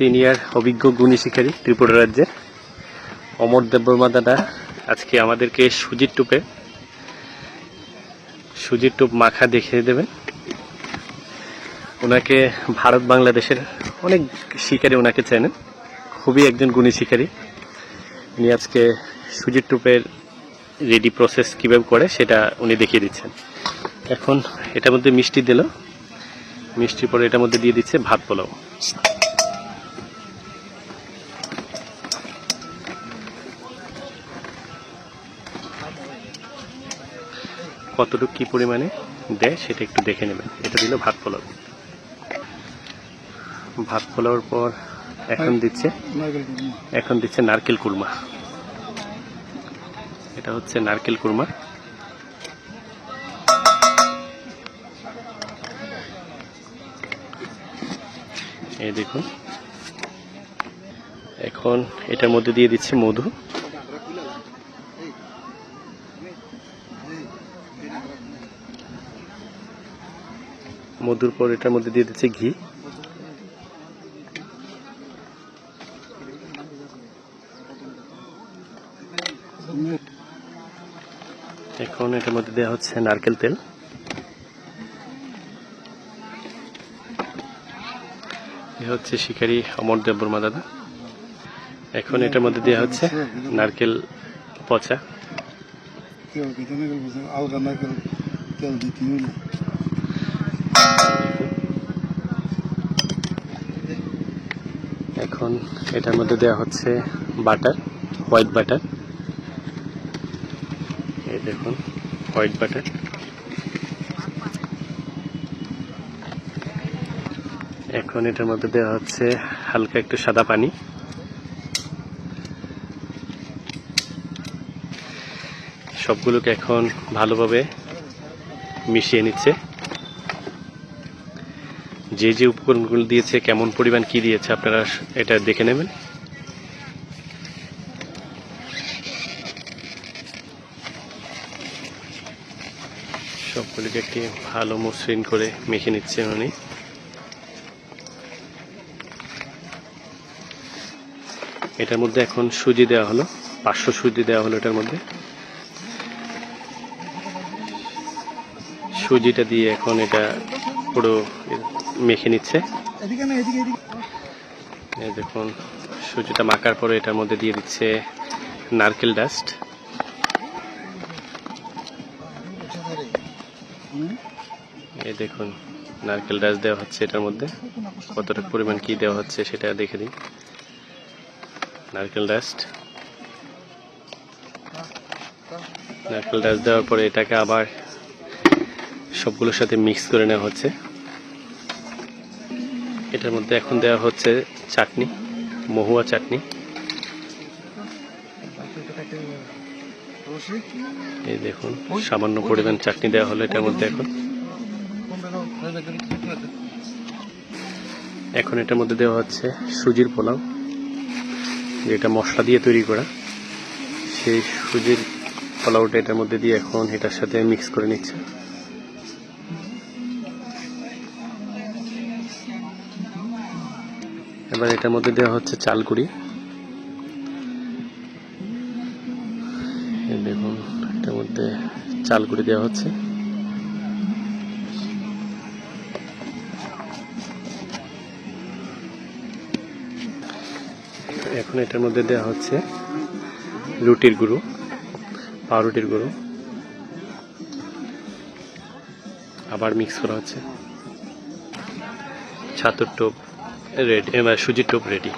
Senior, অভিজ্ঞ গুণী শিকারী ত্রিপুরা রাজ্যের অমর দেববর্মা দাদা আজকে আমাদেরকে সুজির টুপে সুজির টুপ মাখা দেখিয়ে দেবেন। ওনাকে ভারত বাংলাদেশের অনেক শিকারী ওনাকে চেনেন, খুবই একজন গুণী শিকারী। উনি আজকে সুজির টুপের রেডি প্রসেস কীভাবে করে সেটা উনি দেখিয়ে দিচ্ছেন। এখন এটার মধ্যে মিষ্টি দিল। মিষ্টির পরে এটার মধ্যে দিয়ে দিচ্ছে ভাত পোলাও। কতটুকু কি পরিমাণে দেয় সেটা একটু দেখে নেবেন। এটা দিল ভাত পোলাও। ভাত পোলাওর পর এখন দিচ্ছে এখন দিচ্ছে নারকেল কুরমা। এটা হচ্ছে নারকেল কুরমা। এই দেখুন। এখন এটার মধ্যে দিয়ে দিচ্ছে মধু। মধুর পর এটার মধ্যে দিয়ে দিচ্ছে ঘি। এখন এটার মধ্যে দেওয়া হচ্ছে নারকেল তেল। হচ্ছে শিকারি অমর দেববর্মা দাদা। এখন এটার মধ্যে দেওয়া হচ্ছে নারকেল পচা। আলগা নারকেল তেল দিতে এখন এটার মধ্যে দেওয়া হচ্ছে বাটার, হোয়াইট বাটার। এই দেখুন, হোয়াইট বাটার। এখন এটার মধ্যে দেওয়া হচ্ছে হালকা একটু সাদা পানি। সবগুলোকে এখন ভালোভাবে মিশিয়ে নিচ্ছে। যে যে উপকরণগুলো দিয়েছে, কেমন পরিমাণ কি দিয়েছে, আপনারা এটা দেখে নেবেন। সবগুলিকে একটি ভালো মসৃণ করে মেখে নিচ্ছেন উনি। এটার মধ্যে এখন সুজি দেওয়া হলো, পাঁচশো সুজি দেওয়া হলো এটার মধ্যে। সুজিটা দিয়ে এখন এটা পুরো মেখে নিচ্ছে। দেখুন সুজিটা মাখার পরে এটার মধ্যে দিয়ে দিচ্ছে নারকেল ডাস্ট। এই দেখুন নারকেল ডাস্ট দেওয়া হচ্ছে এটার মধ্যে। কতটা পরিমাণ কি দেওয়া হচ্ছে সেটা দেখে দিই। নারকেল ডাস্ট। নারকেল ডাস্ট দেওয়ার পরে এটাকে আবার সবগুলোর সাথে মিক্স করে নেওয়া হচ্ছে। এটার মধ্যে এখন দেওয়া হচ্ছে চাটনি, মহুয়া চাটনি। এই দেখুন, সামান্য পরিমাণ চাটনি দেওয়া হলো এটার মধ্যে এখন। এখন এটার মধ্যে দেওয়া হচ্ছে সুজির পোলাও, যেটা মশলা দিয়ে তৈরি করা। সেই সুজির পোলাওটা এটার মধ্যে দিয়ে এখন এটার সাথে মিক্স করে নিচ্ছে। এবার এটার মধ্যে দেওয়া হচ্ছে চালগুড়ি এই দেখুন, এটার মধ্যে চালগুড়ি দেওয়া হচ্ছে। এখন এটার মধ্যে দেওয়া হচ্ছে রুটির গুঁড়ো, পাউরুটির গুঁড়ো। আবার মিক্স করা হচ্ছে। ছাতুর টোপ। রেডি এবার সুজির টোপ রেডি।